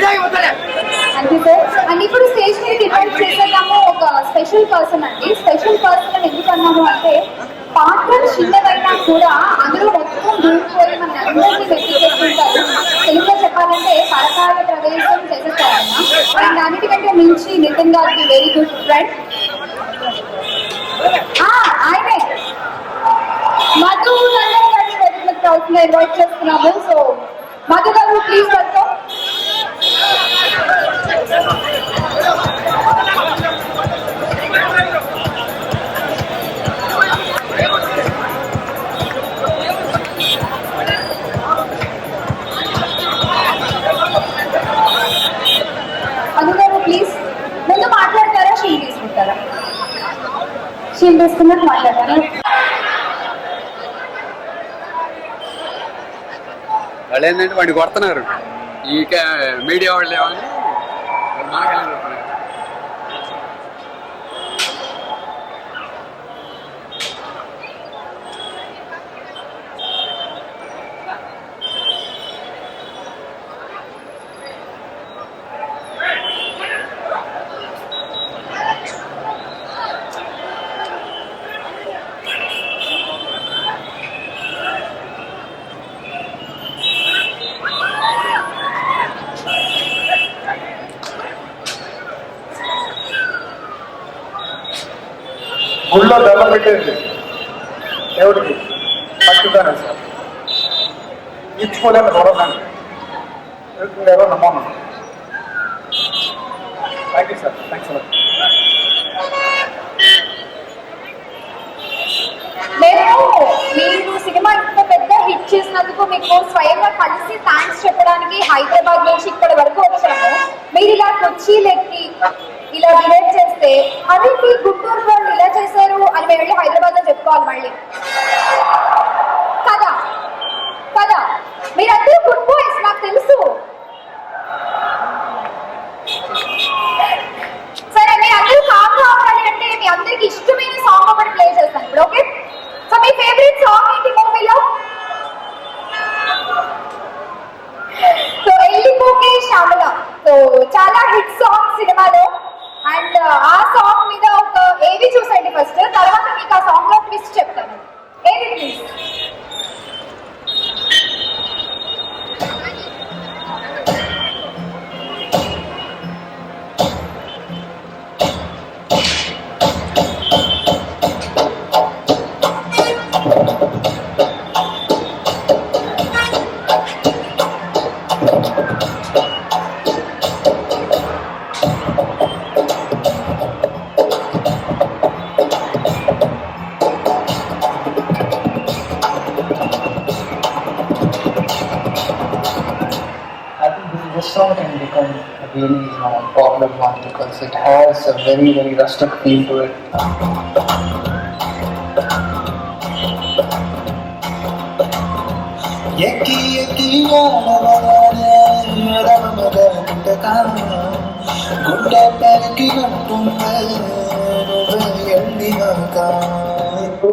Thank sir and ఇప్పుడు stage మీద invite చేసేద్దాము. ఒక స్పెషల్ పర్సన్ అండి. స్పెషల్ పర్సన్ అని ఎందుకు అన్నాము అంటే పాత్రలు చిన్నదైనా కూడా అందరూ మొత్తం దూరిపోయి మన అందరినీ నుంచి నితిన్ గారికి వెరీ గుడ్ ఫ్రెండ్ ఆయనే. మధు నందన్ గారిని వెతికి క్రౌడ్ ఇన్వైట్ చేస్తున్నాము. సో మధు గారు ప్లీజ్ షీల్ తీసుకున్నట్టు మాట్లాడతారా వాళ్ళు ఏంటంటే వాడిని కొడుతున్నారు. ఈ మీడియా వాళ్ళు ఏమని గుళ్ళో దండం పెట్టేది దేవుడికి పట్టుతాను సార్ ఇచ్చుకోలేని గౌరవాన్ని ఎవరో నమ్మను? Thank you sir thanks sir మేము మీరు సినిమా ఇంత పెద్ద హిట్ చేసినందుకు మీకు స్వయంగా కలిసి థ్యాంక్స్ చెప్పడానికి హైదరాబాద్ నుంచి ఇక్కడి వరకు వచ్చాము. మీరు ఇలా కొచ్చిలెక్కి ఇలా డిలేట్ చేస్తే అది మీ గుంటూరు వాళ్ళు ఇలా చేశారు అని మేము వెళ్ళి హైదరాబాద్లో చెప్పుకోవాలి మళ్ళీ. కదా కదా మీరందరూ గుంటూరు బాయ్స్ నాకు తెలుసు సరే మీ అందరూ కామ్గా ఉండాలి అంటే మీ అందరికి ఇష్టమైన సాంగ్ ఒకటి ప్లే చేస్తాను ఇప్పుడు ఓకే సో మీ ఫేవరెట్ సాంగ్ ఏంటి మూవీలో సో వెళ్ళిపోకే శ్యామల సో చాలా హిట్ సాంగ్ సినిమాలో. అండ్ uh, ఆ సాంగ్ మీద ఒక ఏవి చూసండి ఫస్ట్ తర్వాత మీకు ఆ సాంగ్లో ట్విస్ట్ చెప్తాను. ఏది please song can become really you know, popular one because it has a very very rustic feel to it.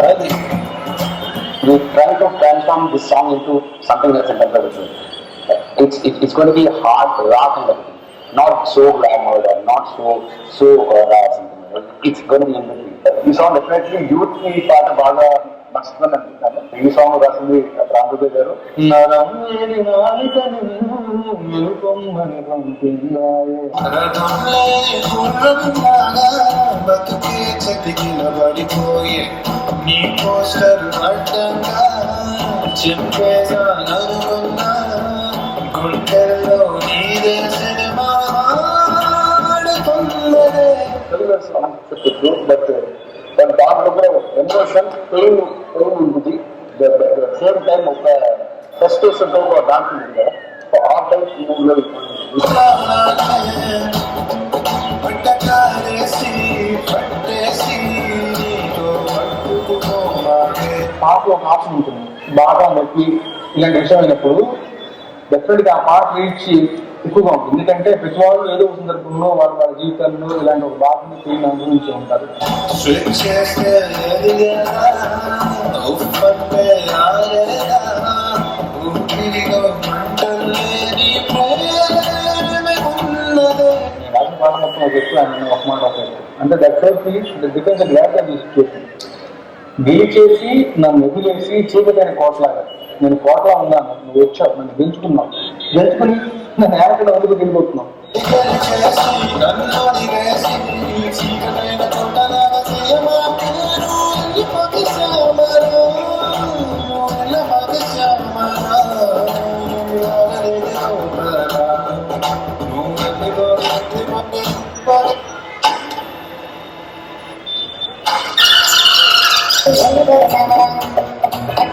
Ready? we try to transform this song into something that's. It's, it, it's going to be hard rock and. Not so glamour or not so so or something. It's going to be in between. You sound definitely youthful part of our బాగా నచ్చుతుంది అనుకుంటాను ఈ song రాసింది రామదుర్గ గారు. నీ poster అడ్డంగా నరుకున్నా గుండెల్లో నీదే సినిమా ఆడుతున్నదే బట్ బట్ దాంట్లో కూడా ఎమోషన్ పెయిన్ పెయిన్ ఉంది సేమ్ టైం ఒక ఫ్రస్ట్రేషన్తో ఒక డాన్స్ ఉంది కదా. సో ఆ టైప్ మూవీలో పాటలో ఒక ఆప్షన్ ఉంటుంది. బాగా నొప్పి ఇలాంటి విషయం అయినప్పుడు డెఫినెట్గా ఆ పాట రీచ్ ఎక్కువగా ఉంటుంది. ఎందుకంటే ప్రతి వాళ్ళు ఏదో ఒక సందర్భంలో వాళ్ళ వాళ్ళ జీవితంలో ఇలాంటి ఒక బాధని పెయిన్ అనుభవించి ఉంటారు. ఒక మాట అంటే that depends glass of the situation గెలిచేసి నన్ను వదిలేసి చీకటి కోట్లాగా నేను కోట్లా ఉన్నాను. నువ్వు వచ్చావు. నన్ను గెలుచుకున్నావు. గెలుచుకుని నన్ను ఏడకుండా అందుకు వెళ్ళిపోతున్నావు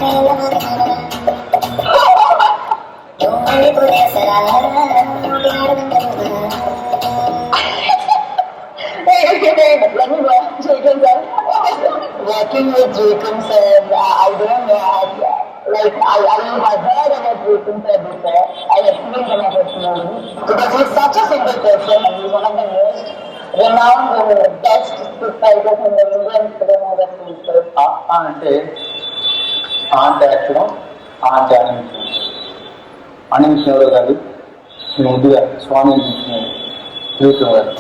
Working with Jacob Jacobson, I don't know. I, like, I, I have heard about Jacobson before. I have seen him at his movies. Because he's such a simple person and he's one of the most renowned, and best supervisors in the Indian cinema that we've so far. కాంటాక్ట్లో ఆచారించారు అనిమిషినవాడు కాదు ముందుగా స్వామి అనిపించినాడు చూసేవాడు